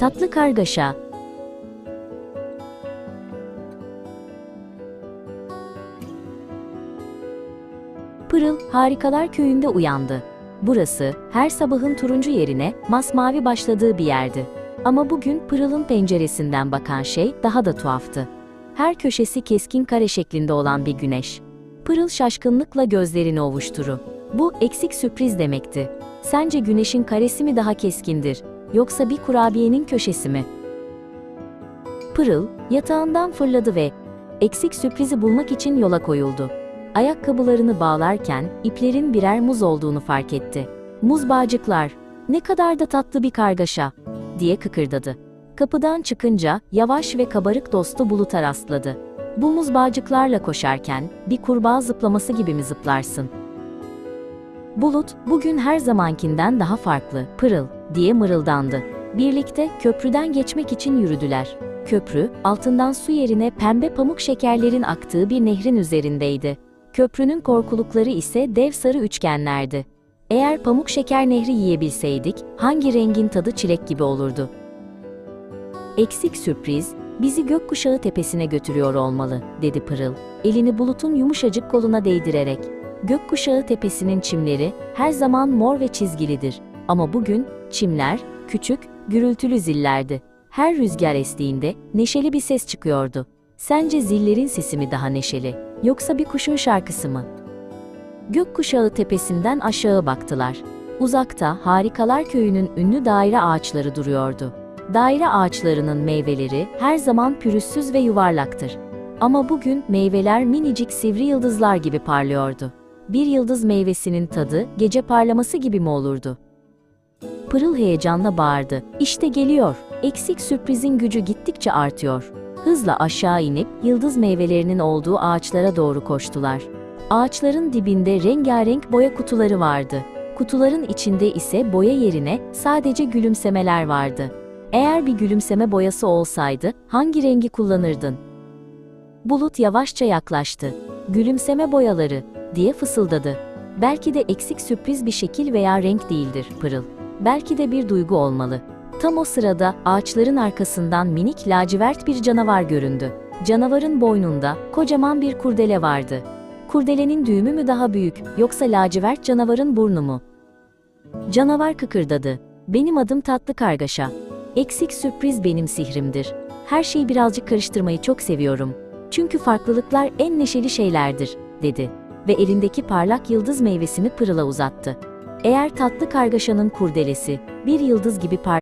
Tatlı kargaşa. Pırıl, Harikalar Köyü'nde uyandı. Burası, her sabahın turuncu yerine masmavi başladığı bir yerdi. Ama bugün Pırıl'ın penceresinden bakan şey daha da tuhaftı. Her köşesi keskin kare şeklinde olan bir güneş. Pırıl şaşkınlıkla gözlerini ovuşturu. Bu eksik sürpriz demekti. Sence güneşin karesi mi daha keskindir, yoksa bir kurabiyenin köşesi mi? Pırıl, yatağından fırladı ve eksik sürprizi bulmak için yola koyuldu. Ayakkabılarını bağlarken iplerin birer muz olduğunu fark etti. Muz bağcıklar, ne kadar da tatlı bir kargaşa, diye kıkırdadı. Kapıdan çıkınca yavaş ve kabarık dostu Bulut'a rastladı. Bu muz bağcıklarla koşarken bir kurbağa zıplaması gibi mi zıplarsın? Bulut, bugün her zamankinden daha farklı, pırıl, diye mırıldandı. Birlikte köprüden geçmek için yürüdüler. Köprü, altından su yerine pembe pamuk şekerlerin aktığı bir nehrin üzerindeydi. Köprünün korkulukları ise dev sarı üçgenlerdi. Eğer pamuk şeker nehri yiyebilseydik, hangi rengin tadı çilek gibi olurdu? Eksik sürpriz, bizi gökkuşağı tepesine götürüyor olmalı, dedi Pırıl, elini bulutun yumuşacık koluna değdirerek. Gökkuşağı tepesinin çimleri her zaman mor ve çizgilidir. Ama bugün çimler küçük, gürültülü zillerdi. Her rüzgar estiğinde neşeli bir ses çıkıyordu. Sence zillerin sesi mi daha neşeli, yoksa bir kuşun şarkısı mı? Gökkuşağı tepesinden aşağı baktılar. Uzakta Harikalar Köyü'nün ünlü daire ağaçları duruyordu. Daire ağaçlarının meyveleri her zaman pürüzsüz ve yuvarlaktır. Ama bugün meyveler minicik sivri yıldızlar gibi parlıyordu. Bir yıldız meyvesinin tadı gece parlaması gibi mi olurdu? Pırıl heyecanla bağırdı. İşte geliyor. Eksik sürprizin gücü gittikçe artıyor. Hızla aşağı inip yıldız meyvelerinin olduğu ağaçlara doğru koştular. Ağaçların dibinde rengarenk boya kutuları vardı. Kutuların içinde ise boya yerine sadece gülümsemeler vardı. Eğer bir gülümseme boyası olsaydı hangi rengi kullanırdın? Bulut yavaşça yaklaştı. Gülümseme boyaları diye fısıldadı. Belki de eksik sürpriz bir şekil veya renk değildir, Pırıl. Belki de bir duygu olmalı. Tam o sırada ağaçların arkasından minik lacivert bir canavar göründü. Canavarın boynunda kocaman bir kurdele vardı. Kurdelenin düğümü mü daha büyük, yoksa lacivert canavarın burnu mu? Canavar kıkırdadı. Benim adım tatlı kargaşa. Eksik sürpriz benim sihrimdir. Her şeyi birazcık karıştırmayı çok seviyorum. Çünkü farklılıklar en neşeli şeylerdir, dedi. Ve elindeki parlak yıldız meyvesini pırıla uzattı. Eğer tatlı kargaşanın kurdelesi, bir yıldız gibi parlak